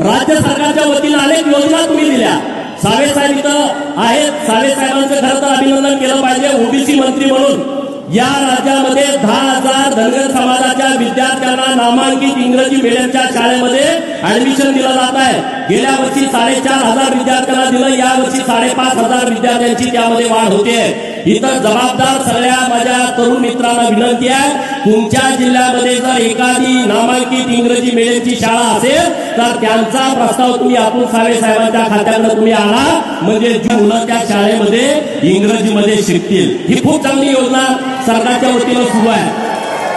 राज्य सरकारच्या वतीनं अनेक योजना तुम्ही दिल्या. सावे साहेब इथं आहेत. सावे साहेबांचं खरं तर अभिनंदन केलं पाहिजे. ओबीसी मंत्री म्हणून. या राज्यामध्ये दहा हजार धनगर समाजाच्या विद्यार्थ्यांना नामांकित इंग्रजी मिडियमच्या शाळेमध्ये ऍडमिशन दिलं जात आहे. गेल्या वर्षी साडेचार हजार विद्यार्थ्यांना दिलं. या वर्षी साडेपाच हजार विद्यार्थ्यांची त्यामध्ये वाढ होते. इथं जबाबदार सगळ्या माझ्या तरुण मित्रांना विनंती आहे तुमच्या जिल्ह्यामध्ये जर एखादी नामांकित इंग्रजी मिडियमची शाळा असेल तर त्यांचा प्रस्ताव तुम्ही अतुल सावे साहेबांच्या खात्याकडे तुम्ही आणा. म्हणजे जी मुलं त्या शाळेमध्ये इंग्रजीमध्ये शिकतील. ही खूप चांगली योजना सरकारच्या वतीनं सुरू आहे.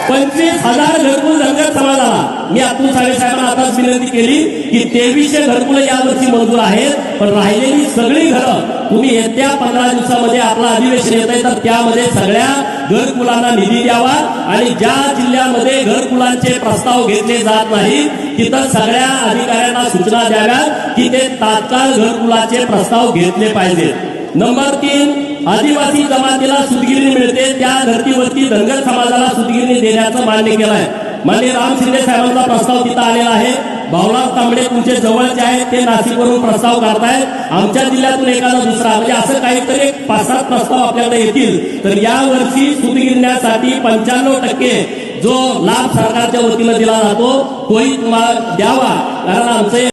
पंचवीस हजार घरकुल धनगर समाजाला मी अतुल सावे साहेबांना आताच विनंती केली की तेवीसशे घरकुल यावर्षी मंजूर आहेत पण राहिलेली सगळी घरं तुम्ही येत्या पंधरा दिवसामध्ये आपलं अधिवेशन येत आहे तर त्यामध्ये सगळ्या घरकुलांना निधी द्यावा आणि ज्या जिल्ह्यामध्ये घरकुलांचे प्रस्ताव घेतले जात नाही तिथं सगळ्या अधिकाऱ्यांना सूचना द्याव्या की ते तात्काळ घरकुलाचे प्रस्ताव घेतले पाहिजेत नंबर तीन आदिवासी जमातीला सुतगिरणी मिळते त्या धर्तीवरती धनगर समाजाला सुतगिरणी देण्याचं मान्य केलं आहे मान्य राम शिंदे साहेबांचा प्रस्ताव तिथं आलेला आहे. भाऊराव तांबडे तुमचे जवळचे आहेत ते नाशिकवरून प्रस्ताव करतायत आमच्या जिल्ह्यातून एखादा दुसरा म्हणजे असं काहीतरी पाच सात प्रस्ताव आपल्याकडे येतील. तर या वर्षी सुतगिरण्यासाठी पंच्याण्णव टक्के जो लाभ सरकारच्या वतीनं दिला जातो तोही तुम्हाला द्यावा. कारण आमचे